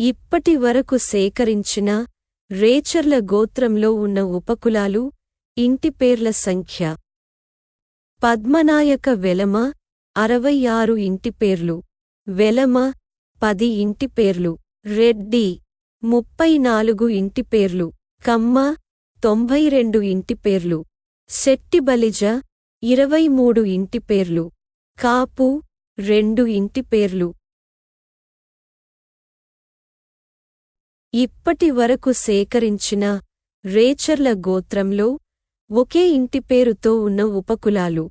ఇప్పటి వరకు సేకరించిన రేచర్ల గోత్రంలో ఉన్న ఉపకులాలు ఇంటి పేర్ల సంఖ్య. పద్మనాయక వెలమ అరవై ఆరు ఇంటి పేర్లు. వెలమ పది ఇంటి పేర్లు. రెడ్డి ముప్పై నాలుగు ఇంటి పేర్లు. కమ్మ తొంభై రెండు ఇంటి పేర్లు. శెట్టిబలిజ ఇరవై మూడు ఇంటి పేర్లు. కాపు రెండు ఇంటి ఇప్పటి వరకు సేకరించిన రేచర్ల గోత్రంలో ఒకే ఇంటి పేరుతో ఉన్న ఉపకులాలు.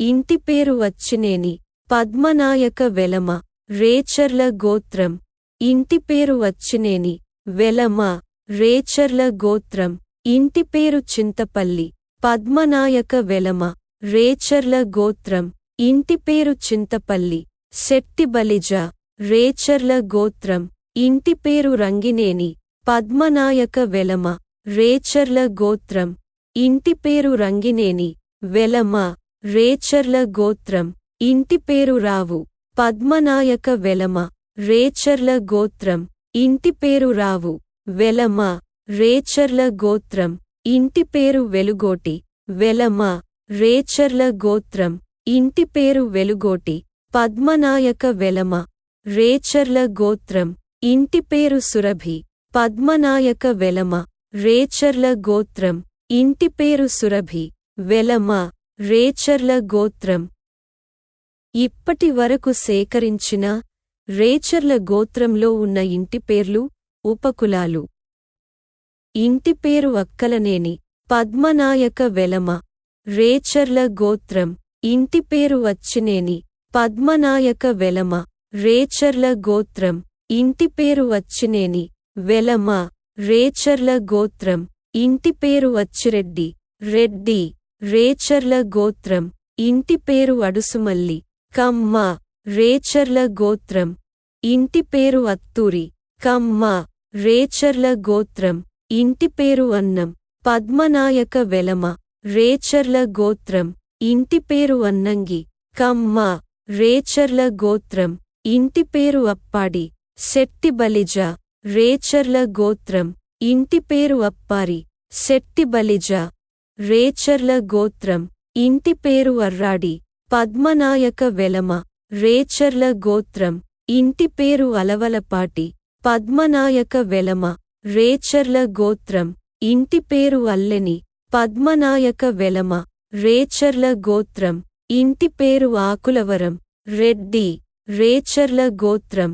ఇంటి పేరు వచ్చినేని. పద్మనాయక వెలమ. రేచర్ల గోత్రం. ఇంటి పేరు వచ్చినేని. వెలమ. రేచర్ల గోత్రం. ఇంటి పేరు చింతపల్లి. పద్మనాయక వెలమ. రేచర్ల గోత్రం. ఇంటి పేరు చింతపల్లి. శెట్టిబలిజ. రేచర్ల గోత్రం. ఇంటి పేరు రంగినేని పద్మనాయక వెలమ రేచర్ల గోత్రం. ఇంటి పేరు రంగినేని వెలమ రేచర్ల గోత్రం. ఇంటి పేరు రావు పద్మనాయక వెలమ రేచర్ల గోత్రం. ఇంటి పేరు రావు వెలమ రేచర్ల గోత్రం. ఇంటి పేరు వెలుగోటి వెలమ రేచర్ల గోత్రం. ఇంటి పేరు వెలుగోటి పద్మనాయక వెలమ రేచర్ల గోత్రం. ఇంటి పేరు సురభి పద్మనాయక వెలమ రేచర్ల గోత్రం. ఇంటి పేరు సురభి వెలమ రేచర్ల గోత్రం. ఇప్పటి వరకు సేకరించిన రేచర్ల గోత్రంలో ఉన్న ఇంటి పేర్లు ఉపకులాలు. ఇంటి పేరు అక్కలనేని పద్మనాయక వెలమ రేచర్ల గోత్రం. ఇంటి పేరు వచ్చినేని పద్మనాయక వెలమ రేచర్ల గోత్రం. ఇంటి పేరు వచ్చినేని వెలమ రేచర్ల గోత్రం. ఇంటి పేరు వచ్చిరెడ్డి రెడ్డి రేచర్ల గోత్రం. ఇంటి పేరు అడుసుమల్లి కమ్మ రేచర్ల గోత్రం. ఇంటి పేరు అత్తూరి కమ్మ రేచర్ల గోత్రం. ఇంటి పేరు అన్నం పద్మనాయక వెలమ రేచర్ల గోత్రం. ఇంటి పేరు అన్నంగి కమ్మ రేచర్ల గోత్రం. ఇంటి పేరు అప్పాడి శెట్టి బలిజ రేచర్ల గోత్రం ఇంటి పేరు అప్పారి శెట్టి బలిజ రేచర్ల గోత్రం ఇంటి పేరు అర్రాడి పద్మనాయక వెలమ రేచర్ల గోత్రం ఇంటి పేరు అలవలపాటి పద్మనాయక వెలమ రేచర్ల గోత్రం ఇంటి పేరు అల్లెని పద్మనాయక వెలమ రేచర్ల గోత్రం ఇంటి పేరు ఆకులవరం రెడ్డి రేచర్ల గోత్రం.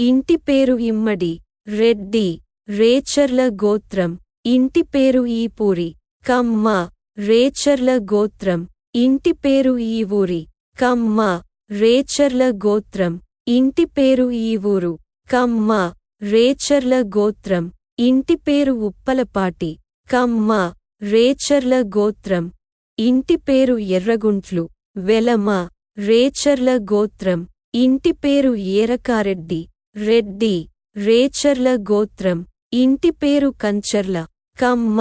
ఇంటి పేరు ఇమ్మడి రెడ్డి రేచర్ల గోత్రం ఇంటి పేరు ఈపూరి కమ్మ రేచర్ల గోత్రం ఇంటి పేరు ఈవూరి కమ్మ రేచర్ల గోత్రం ఇంటి పేరు ఈవూరు కమ్మ రేచర్ల గోత్రం ఇంటి పేరు ఉప్పలపాటి కమ్మ రేచర్ల గోత్రం ఇంటి పేరు ఎర్రగుంట్లు వెలమ రేచర్ల గోత్రం ఇంటి పేరు ఏరకారెడ్డి రెడ్డి రేచర్ల గోత్రం ఇంటి పేరు కంచర్ల కమ్మ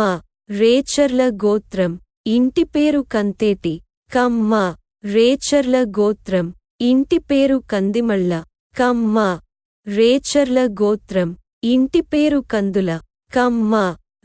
రేచర్ల గోత్రం ఇంటి పేరు కంతేటి కమ్మ రేచర్ల గోత్రం ఇంటి పేరు కందిమళ్ళ కమ్మ రేచర్ల గోత్రం ఇంటి పేరు కందుల కమ్మ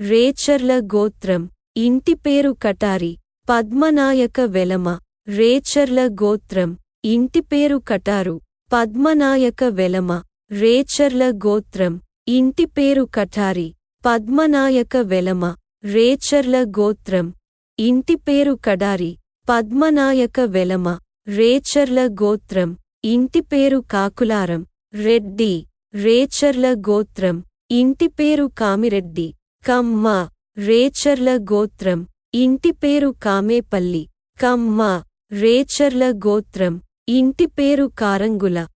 రేచర్ల గోత్రం ఇంటి పేరు కటారి పద్మనాయక వెలమ రేచర్ల గోత్రం ఇంటి పేరు కటారు పద్మనాయక వెలమ. రేచర్ల గోత్రం. ఇంటి పేరు కఠారి. పద్మనాయక వెలమ. రేచర్ల గోత్రం. ఇంటి పేరు కడారి. పద్మనాయక వెలమ. రేచర్ల గోత్రం. ఇంటి పేరు కాకులారం. రెడ్డి. రేచర్ల గోత్రం. ఇంటి పేరు కామిరెడ్డి. కమ్మ. రేచర్ల గోత్రం. ఇంటి పేరు కామేపల్లి. కమ్మ. రేచర్ల గోత్రం. ఇంటి పేరు కారంగుల.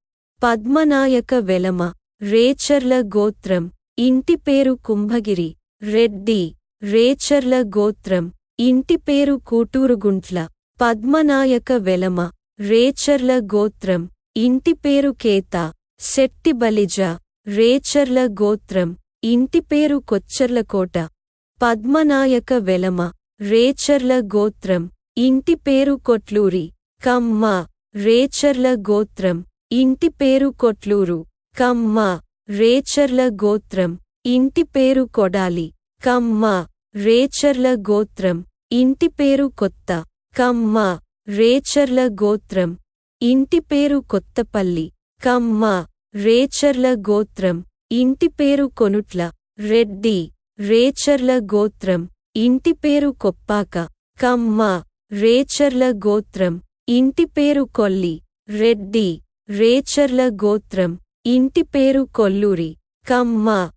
పద్మనాయక వెలమ రేచర్ల గోత్రం ఇంటి పేరు కుంభగిరి రెడ్డి రేచర్ల గోత్రం ఇంటి పేరు కూటూరుగుంట్ల పద్మనాయక వెలమ రేచర్ల గోత్రం ఇంటి పేరు కేత శెట్టి బలిజ రేచర్ల గోత్రం ఇంటి పేరు కొచ్చర్లకోట పద్మనాయక వెలమ రేచర్ల గోత్రం ఇంటి పేరు కొట్లూరి కమ్మ రేచర్ల గోత్రం ఇంటి పేరు కొట్లూరు. కమ్మ రేచర్ల గోత్రం. ఇంటి పేరు కొడాలి. కమ్మ రేచర్ల గోత్రం. ఇంటి పేరు కొత్త. కమ్మ రేచర్ల గోత్రం. ఇంటి పేరు కొత్తపల్లి. కమ్మ రేచర్ల గోత్రం. ఇంటి పేరు కొనుట్ల. రెడ్డి రేచర్ల గోత్రం. ఇంటి పేరు కొప్పాక. కమ్మ రేచర్ల గోత్రం. ఇంటి పేరు కొల్లి. రెడ్డి రేచర్ల గోత్రం. ఇంటి పేరు కొల్లూరి. కమ్మ.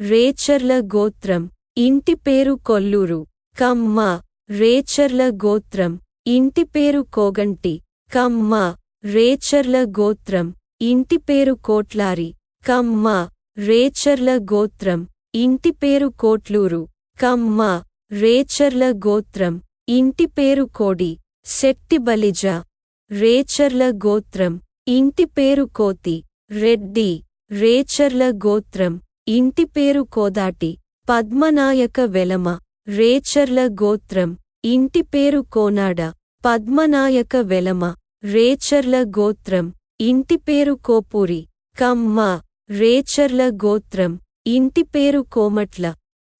రేచర్ల గోత్రం. ఇంటి పేరు కొల్లూరు. కమ్మ. రేచర్ల గోత్రం. ఇంటి పేరు కోగంటి. కమ్మ. రేచర్ల గోత్రం. ఇంటి పేరు కోట్లారి. కమ్మ. రేచర్ల గోత్రం. ఇంటి పేరు కోట్లూరు. కమ్మ. రేచర్ల గోత్రం. ఇంటి పేరు కోడి. శెట్టి బలిజ. రేచర్ల గోత్రం. ఇంటి పేరు కోతి రెడ్డి రేచర్ల గోత్రం ఇంటి పేరు కోదాటి పద్మనాయక వెలమ రేచర్ల గోత్రం ఇంటి పేరు కోనాడ పద్మనాయక వెలమ రేచర్ల గోత్రం ఇంటి పేరు కోపూరి కమ్మ రేచర్ల గోత్రం ఇంటి పేరు కోమట్ల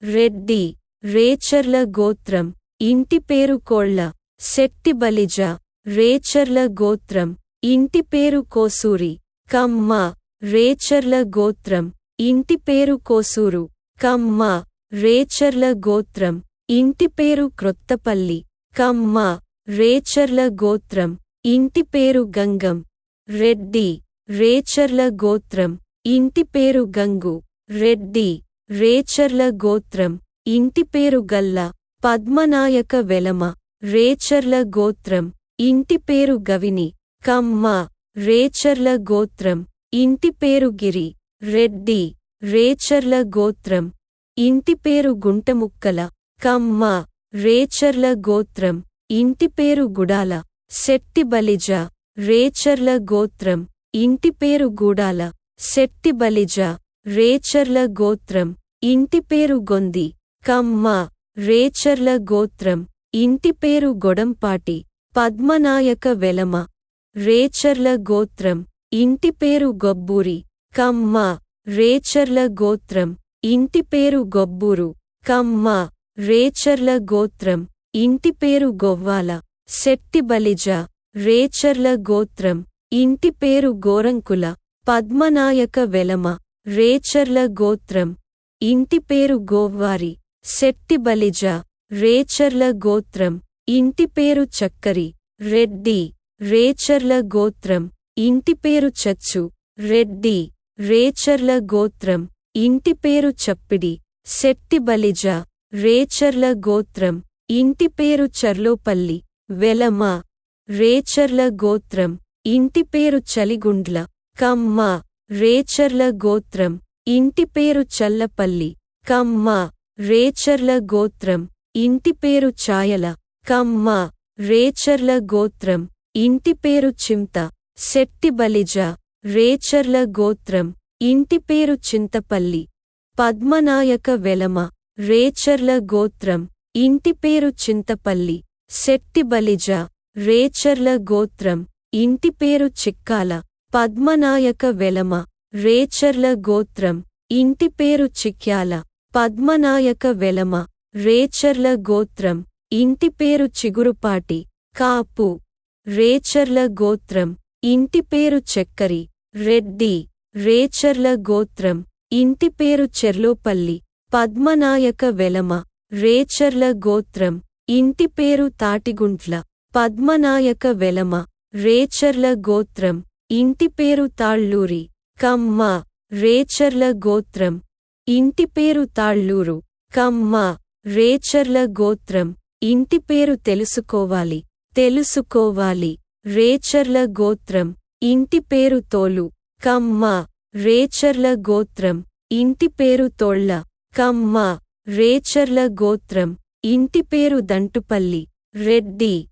రెడ్డి రేచర్ల గోత్రం ఇంటి పేరు కోళ్ళ శెట్టి బలిజ రేచర్ల గోత్రం ఇంటి పేరు కోసూరి కమ్మ రేచర్ల గోత్రం. ఇంటి పేరు కోసూరు కమ్మ రేచర్ల గోత్రం. ఇంటి పేరు క్రొత్తపల్లి కమ్మ రేచర్ల గోత్రం. ఇంటి పేరు గంగం రెడ్డి రేచర్ల గోత్రం. ఇంటి పేరు గంగు రెడ్డి రేచర్ల గోత్రం. ఇంటి పేరు గల్ల పద్మనాయక వెలమ రేచర్ల గోత్రం. ఇంటి పేరు గవిని కమ్మ రేచర్ల గోత్రం ఇంటి పేరు గిరి రెడ్డి రేచర్ల గోత్రం ఇంటి పేరు గుంటముక్కల కమ్మ రేచర్ల గోత్రం ఇంటి పేరు గుడాల శెట్టి బలిజ రేచర్ల గోత్రం ఇంటి పేరు గూడాల శెట్టి బలిజ రేచర్ల గోత్రం ఇంటి పేరు గొంది కమ్మ రేచర్ల గోత్రం ఇంటి పేరు గొడంపాటి పద్మనాయక వెలమ రేచర్ల గోత్రం. ఇంటి పేరు గొబ్బూరి. కమ్మ. రేచర్ల గోత్రం. ఇంటి పేరు గొబ్బూరు. కమ్మ. రేచర్ల గోత్రం. ఇంటి పేరు గొవ్వాల. శెట్టి బలిజ. రేచర్ల గోత్రం. ఇంటి పేరు గోరంకుల. పద్మనాయక వెలమ. రేచర్ల గోత్రం. ఇంటి పేరు గోవ్వారి. శెట్టి బలిజ. రేచర్ల గోత్రం. ఇంటి పేరు చక్కరి. రెడ్డి. రేచర్ల గోత్రం ఇంటి పేరు చచ్చు రెడ్డి రేచర్ల గోత్రం ఇంటి పేరు చప్పిడి శెట్టి బలిజ రేచర్ల గోత్రం ఇంటి పేరు చర్లోపల్లి వెలమ రేచర్ల గోత్రం ఇంటి పేరు చలిగుండ్ల కమ్మ రేచర్ల గోత్రం ఇంటి పేరు చల్లపల్లి కమ్మ రేచర్ల గోత్రం ఇంటి పేరు ఛాయల కమ్మ రేచర్ల గోత్రం ఇంటి పేరు చింత శెట్టి బలిజ రేచర్ల గోత్రం ఇంటి పేరు చింతపల్లి. పద్మనాయక వెలమ రేచర్ల గోత్రం ఇంటి పేరు చింతపల్లి. శెట్టి బలిజ రేచర్ల గోత్రం ఇంటి పేరు చిక్కాల. పద్మనాయక వెలమ రేచర్ల గోత్రం ఇంటి పేరు చిక్యాల. పద్మనాయక వెలమ రేచర్ల గోత్రం ఇంటి పేరు చిగురుపాటి. కాపు. రేచర్ల గోత్రం. ఇంటి పేరు చెక్కరి. రెడ్డి. రేచర్ల గోత్రం. ఇంటి పేరు చెర్లోపల్లి. పద్మనాయక వెలమ. రేచర్ల గోత్రం. ఇంటి పేరు తాటిగుంట్ల. పద్మనాయక వెలమ. రేచర్ల గోత్రం. ఇంటి పేరు తాళ్ళూరి. కమ్మ. రేచర్ల గోత్రం. ఇంటి పేరు తాళ్ళూరు. కమ్మ. రేచర్ల గోత్రం. ఇంటి పేరు తెలుసుకోవాలి. తెలుసుకోవాలి. రేచర్ల గోత్రం. ఇంటి పేరు తోలు. కమ్మ. రేచర్ల గోత్రం. ఇంటి పేరు తోళ్ళ కమ్మ. రేచర్ల గోత్రం. ఇంటి పేరు దంటుపల్లి. రెడ్డి.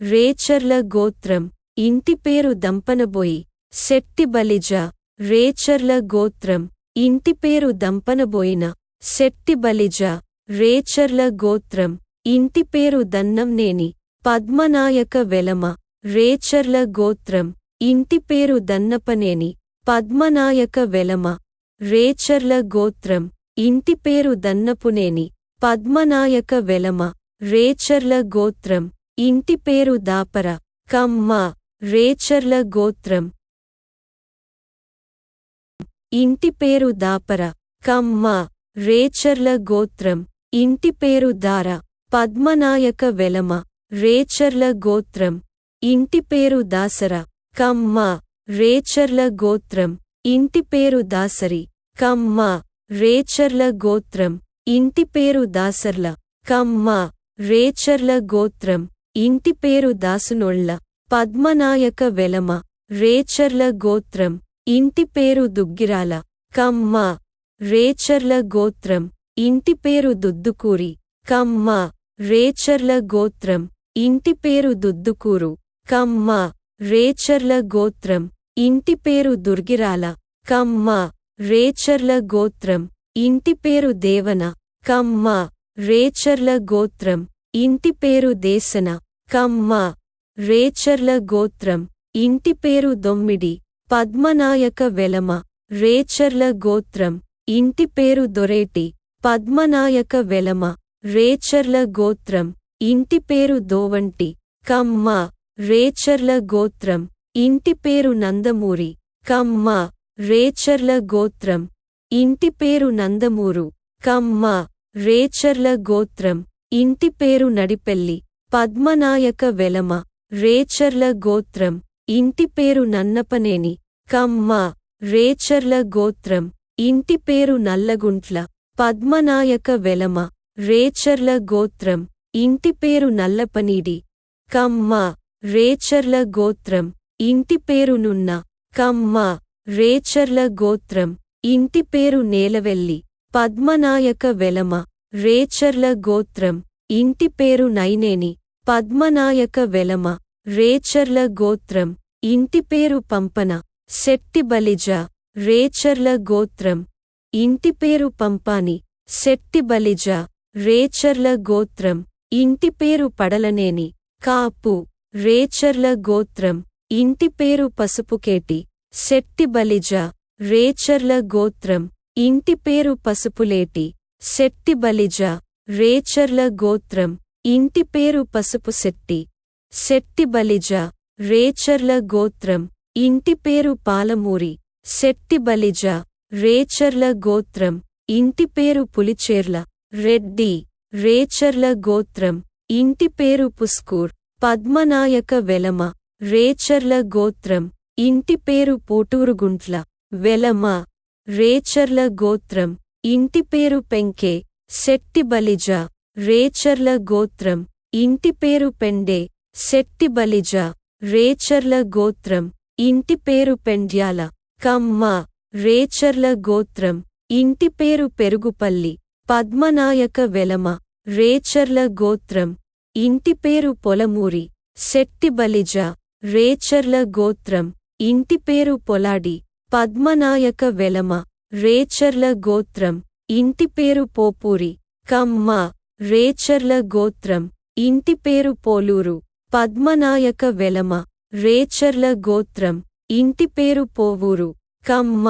రేచర్ల గోత్రం. ఇంటి పేరు దంపనబోయి. శెట్టి బలిజ రేచర్ల గోత్రం. ఇంటి పేరు దంపనబోయిన. శెట్టి బలిజ రేచర్ల గోత్రం. ఇంటి పేరు దన్నంనేని పద్మనాయక వెలమ రేచర్ల గోత్రం ఇంటి పేరు దన్నపనేని పద్మనాయక వెలమ రేచర్ల గోత్రం ఇంటి పేరు దన్నపునేని పద్మనాయక వెలమ రేచర్ల గోత్రం ఇంటి పేరు దాపర కమ్మ రేచర్ల గోత్రం. ఇంటి పేరు దాపర కమ్మ రేచర్ల గోత్రం ఇంటి పేరు దార పద్మనాయక వెలమ రేచర్ల గోత్రం. ఇంటి పేరు దాసర. కమ్మ. రేచర్ల గోత్రం. ఇంటి పేరు దాసరి. కమ్మ. రేచర్ల గోత్రం. ఇంటి పేరు దాసర్ల. కమ్మ. రేచర్ల గోత్రం. ఇంటి పేరు దాసునొళ్ళ. పద్మనాయక వెలమ. రేచర్ల గోత్రం. ఇంటి పేరు దుగ్గిరాల. కమ్మ. రేచర్ల గోత్రం. ఇంటి పేరు దుద్దుకూరి. కమ్మ. రేచర్ల గోత్రం. ఇంటి పేరు దుద్దుకూరు. కమ్మ రేచర్ల గోత్రం. ఇంటి పేరు దుర్గిరాల. కమ్మ రేచర్ల గోత్రం. ఇంటి పేరు దేవన. కమ్మ రేచర్ల గోత్రం. ఇంటి పేరు దేశన. కమ్మ రేచర్ల గోత్రం. ఇంటి పేరు దొమ్మిడి. పద్మనాయక వెలమ. రేచర్ల గోత్రం. ఇంటి పేరు దొరేటి. పద్మనాయక వెలమ. రేచర్ల గోత్రం. ఇంటి పేరు దోవంటి కమ్మ రేచర్ల గోత్రం. ఇంటి పేరు నందమూరి కమ్మ రేచర్ల గోత్రం. ఇంటి పేరు నందమూరు కమ్మ రేచర్ల గోత్రం. ఇంటి పేరు నడిపెల్లి పద్మనాయక వెలమ రేచర్ల గోత్రం. ఇంటి పేరు నన్నపనేని కమ్మ రేచర్ల గోత్రం. ఇంటి పేరు నల్లగుంట్ల పద్మనాయక వెలమ రేచర్ల గోత్రం. ఇంటి పేరు నల్లపనీడి. కమ్మ రేచర్ల గోత్రం. ఇంటి పేరు నున్న. కమ్మ రేచర్ల గోత్రం. ఇంటి పేరు నేలవెల్లి. పద్మనాయక వెలమ. రేచర్ల గోత్రం. ఇంటి పేరు నైనేని. పద్మనాయక వెలమ. రేచర్ల గోత్రం. ఇంటి పేరు పంపన. శెట్టి బలిజ. రేచర్ల గోత్రం. ఇంటి పేరు పంపాని. శెట్టి బలిజ. రేచర్ల గోత్రం. ఇంటి పేరు పడలనేని. కాపు రేచర్ల గోత్రం ఇంటి పేరు పసుపుకేటి. శెట్టి బలిజ రేచర్ల గోత్రం ఇంటి పేరు పసుపులేటి. శెట్టి బలిజ రేచర్ల గోత్రం ఇంటి పేరు పసుపు శెట్టి. శెట్టి బలిజ రేచర్ల గోత్రం ఇంటి పేరు పాలమూరి. శెట్టి బలిజ రేచర్ల గోత్రం ఇంటి పేరు పులిచేర్ల. రెడ్డి రేచర్ల గోత్రం. ఇంటి పేరు పుస్కూర్. పద్మనాయక వెలమ. రేచర్ల గోత్రం. ఇంటి పేరు పోటూరుగుంట్ల. వెలమ. రేచర్ల గోత్రం. ఇంటి పేరు పెంకే. శెట్టి బలిజ రేచర్ల గోత్రం. ఇంటి పేరు పెండే. శెట్టి బలిజ రేచర్ల గోత్రం. ఇంటి పేరు పెండ్యాల. కమ్మ. రేచర్ల గోత్రం. ఇంటి పేరు పెరుగుపల్లి. పద్మనాయక వెలమ రేచర్ల గోత్రం ఇంటిపేరు పొలమూరి శెట్టిబలిజ రేచర్ల గోత్రం ఇంటిపేరు పొలాడి పద్మనాయక వెలమ రేచర్ల గోత్రం ఇంటి పేరు పోపూరి కమ్మ రేచర్ల గోత్రం ఇంటి పేరు పోలూరు పద్మనాయక వెలమ రేచర్ల గోత్రం ఇంటిపేరు పోవూరు కమ్మ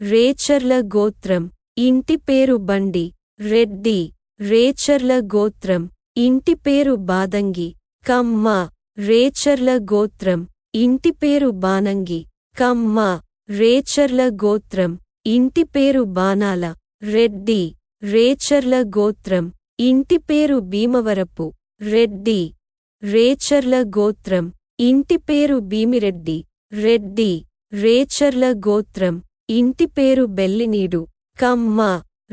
రేచర్ల గోత్రం ఇంటి పేరు బండి రెడ్డి రేచర్ల గోత్రం ఇంటి పేరు బాదంగి కమ్మ రేచర్ల గోత్రం ఇంటి పేరు బానంగి కమ్మ రేచర్ల గోత్రం ఇంటి పేరు బాణాల రెడ్డి రేచర్ల గోత్రం ఇంటి పేరు భీమవరపు రెడ్డి రేచర్ల గోత్రం ఇంటి పేరు భీమిరెడ్డి రెడ్డి రేచర్ల గోత్రం ఇంటి పేరు బెల్లినీడు కమ్మ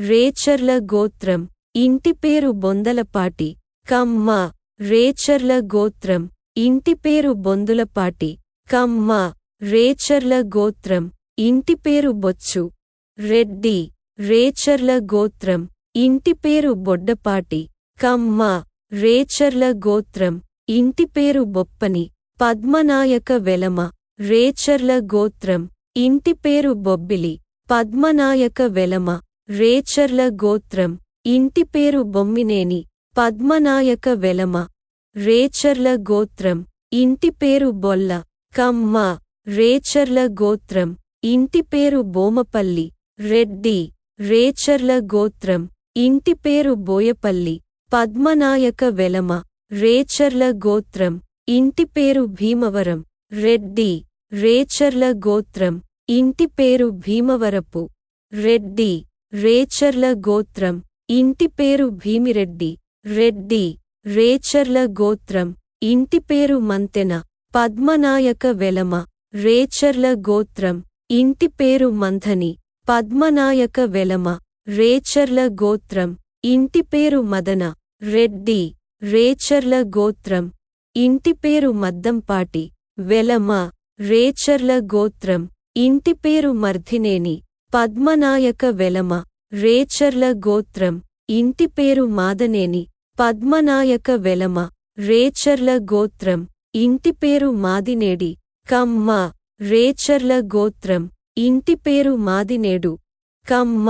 రేచర్ల గోత్రం. ఇంటి పేరు బొందలపాటి. కమ్మ. రేచర్ల గోత్రం. ఇంటి పేరు బొందులపాటి. కమ్మ. రేచర్ల గోత్రం. ఇంటి పేరు బొచ్చు. రెడ్డి. రేచర్ల గోత్రం. ఇంటి పేరు బొడ్డపాటి. కమ్మ. రేచర్ల గోత్రం. ఇంటి పేరు బొప్పని. పద్మనాయక వెలమ. రేచర్ల గోత్రం. ఇంటి పేరు బొబ్బిలి. పద్మనాయక వెలమ. రేచర్ల గోత్రం. ఇంటి పేరు బొమ్మినేని. పద్మనాయక వెలమ. రేచర్ల గోత్రం. ఇంటి పేరు బొల్ల. కమ్మ. రేచర్ల గోత్రం. ఇంటి పేరు బోమపల్లి. రెడ్డి. రేచర్ల గోత్రం. ఇంటి పేరు బోయపల్లి. పద్మనాయక వెలమ. రేచర్ల గోత్రం. ఇంటి పేరు భీమవరం. రెడ్డి. రేచర్ల గోత్రం. ఇంటి పేరు భీమవరపు. రెడ్డి. రేచర్ల గోత్రం. ఇంటి పేరు భీమిరెడ్డి. రెడ్డి. రేచర్ల గోత్రం. ఇంటి పేరు మంతెన. పద్మనాయక వెలమ. రేచర్ల గోత్రం. ఇంటి పేరు మంథని పద్మనాయక వెలమ. రేచర్ల గోత్రం. ఇంటి పేరు మదన. రెడ్డి. రేచర్ల గోత్రం. ఇంటి పేరు మద్దంపాటి. వెలమ. రేచర్ల గోత్రం. ఇంటి పేరు మర్ధినేని. పద్మనాయక వెలమ రేచర్ల గోత్రం ఇంటి పేరు మాదనేని పద్మనాయక వెలమ రేచర్ల గోత్రం ఇంటి పేరు మాదినేడి కమ్మ రేచర్ల గోత్రం ఇంటి పేరు మాదినేడు కమ్మ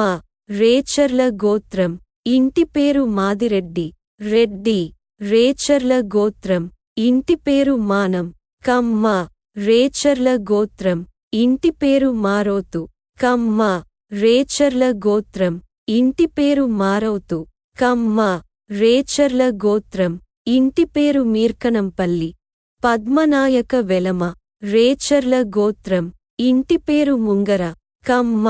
రేచర్ల గోత్రం ఇంటి పేరు మాదిరెడ్డి రెడ్డి రేచర్ల గోత్రం ఇంటి పేరు మానం కమ్మ రేచర్ల గోత్రం ఇంటి పేరు మారోతు. కమ్మ రేచర్ల గోత్రం ఇంటి పేరు మారౌతు కమ్మ రేచర్ల గోత్రం ఇంటి పేరు మీర్కనంపల్లి పద్మనాయక వెలమ రేచర్ల గోత్రం ఇంటి పేరు ముంగర కమ్మ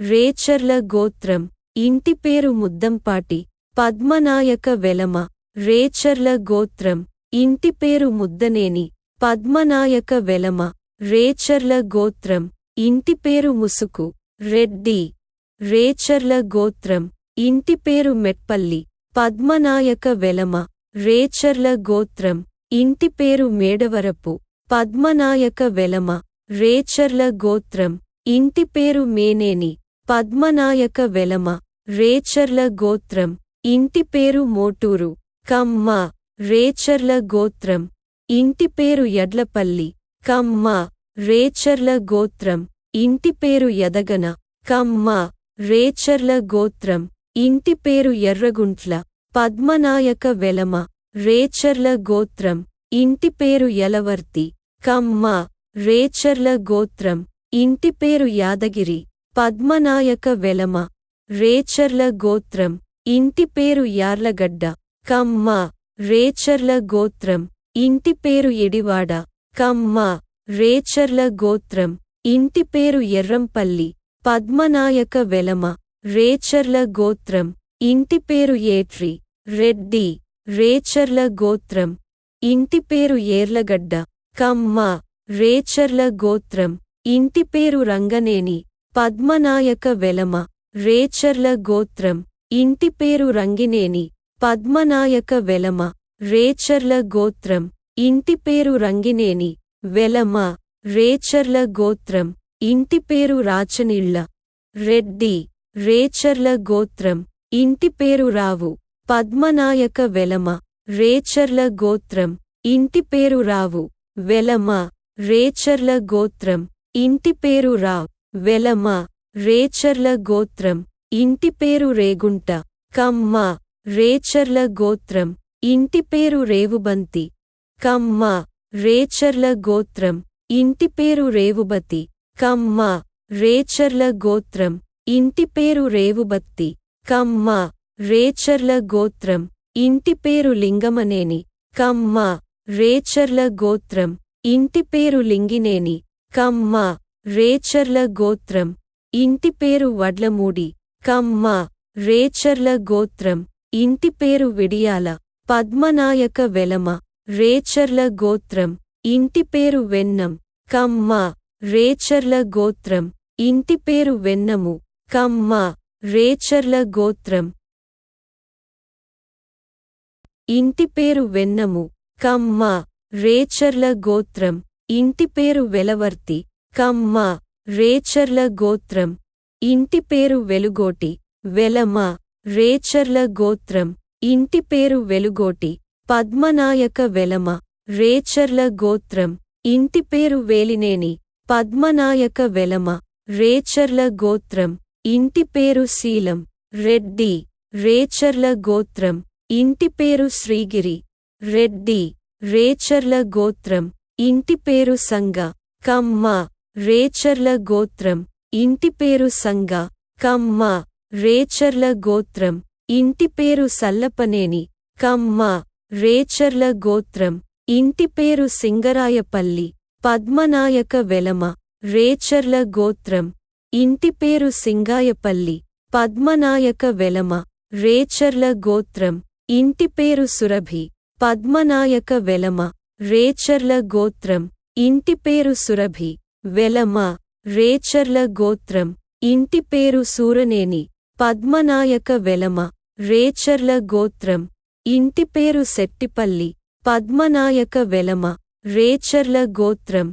రేచర్ల గోత్రం ఇంటి పేరు ముద్దంపాటి పద్మనాయక వెలమ రేచర్ల గోత్రం ఇంటి పేరు ముద్దనేని పద్మనాయక వెలమ రేచర్ల గోత్రం. ఇంటి పేరు ముసుకు రెడ్డి రేచర్ల గోత్రం ఇంటి పేరు మెట్పల్లి పద్మనాయక వెలమ రేచర్ల గోత్రం ఇంటి పేరు మేడవరపు పద్మనాయక వెలమ రేచర్ల గోత్రం ఇంటి పేరు మేనేని పద్మనాయక వెలమ రేచర్ల గోత్రం ఇంటి పేరు మోటూరు కమ్మ రేచర్ల గోత్రం ఇంటి పేరు యడ్లపల్లి కమ్మ రేచర్ల గోత్రం. ఇంటి పేరు ఎదగన కమ్మ. రేచర్ల గోత్రం. ఇంటి పేరు ఎర్రగుంట్ల. పద్మనాయక వెలమ. రేచర్ల గోత్రం. ఇంటి పేరు యలవర్తి. కమ్మ. రేచర్ల గోత్రం. ఇంటి పేరు యాదగిరి. పద్మనాయక వెలమ. రేచర్ల గోత్రం. ఇంటి పేరు యార్లగడ్డ. కమ్మ. రేచర్ల గోత్రం. ఇంటి పేరు ఎడివాడ. కమ్మ. రేచర్ల గోత్రం. ఇంటి పేరు ఎర్రంపల్లి. పద్మనాయక వెలమ. రేచర్ల గోత్రం. ఇంటి పేరు ఏట్రి. రెడ్డి. రేచర్ల గోత్రం. ఇంటి పేరు ఏర్లగడ్డ. కమ్మ. రేచర్ల గోత్రం. ఇంటి పేరు రంగనేని. పద్మనాయక వెలమ. రేచర్ల గోత్రం. ఇంటి పేరు రంగినేని. పద్మనాయక వెలమ. రేచర్ల గోత్రం. ఇంటి పేరు రంగినేని. వెలమ రేచర్ల గోత్రం ఇంటి పేరు రాచనిళ్ళ. రెడ్డి రేచర్ల గోత్రం ఇంటి పేరు రావు. పద్మనాయక వెలమ రేచర్ల గోత్రం ఇంటి పేరు రావు. వెలమ రేచర్ల గోత్రం ఇంటి పేరు రావ్. వెలమ రేచర్ల గోత్రం ఇంటి పేరు రేగుంట. కమ్మ రేచర్ల గోత్రం ఇంటి పేరు రేవుబంతి. కమ్మ రేచర్ల గోత్రం. ఇంటి పేరు రేవుబతి కమ్మ. రేచర్ల గోత్రం. ఇంటి పేరు రేవుబత్తి. కమ్మ. రేచర్ల గోత్రం. ఇంటి పేరు లింగమనేని. కమ్మ. రేచర్ల గోత్రం. ఇంటి పేరు లింగినేని. కమ్మ. రేచర్ల గోత్రం. ఇంటి పేరు వడ్లమూడి. కమ్మ. రేచర్ల గోత్రం. ఇంటి పేరు విడియాల. పద్మనాయక వెలమ. రేచర్ల గోత్రం. ఇంటి పేరు వెన్నం. కమ్మ. రేచర్ల గోత్రం. ఇంటి పేరు వెన్నము. కమ్మ. రేచర్ల గోత్రం. ఇంటి పేరు వెన్నము. కమ్మ. రేచర్ల గోత్రం. ఇంటి పేరు వెలవర్తి. కమ్మ. రేచర్ల గోత్రం. ఇంటి పేరు వెలుగోటి. వెలమ. రేచర్ల గోత్రం. ఇంటి పేరు వెలుగోటి. పద్మనాయక వెలమ రేచర్ల గోత్రం ఇంటి పేరు వేలినేని పద్మనాయక వెలమ రేచర్ల గోత్రం ఇంటి పేరు శీలం రెడ్డి రేచర్ల గోత్రం ఇంటి పేరు శ్రీగిరి రెడ్డి రేచర్ల గోత్రం ఇంటి పేరు సంగ కమ్మ రేచర్ల గోత్రం ఇంటి పేరు సంగ కమ్మ రేచర్ల గోత్రం ఇంటి పేరు సల్లపనేని కమ్మ రేచర్ల గోత్రం. ఇంటి పేరు సింగరాయపల్లి. పద్మనాయక వెలమ. రేచర్ల గోత్రం. ఇంటి పేరు సింగాయపల్లి. పద్మనాయక వెలమ. రేచర్ల గోత్రం. ఇంటి పేరు సురభి. పద్మనాయక వెలమ. రేచర్ల గోత్రం. ఇంటి పేరు సురభి. వెలమ. రేచర్ల గోత్రం. ఇంటి పేరు సూరనేని. పద్మనాయక వెలమ. రేచర్ల గోత్రం. ఇంటి పేరు సెట్టిపల్లి పద్మనాయక వెలమ రేచర్ల గోత్రం.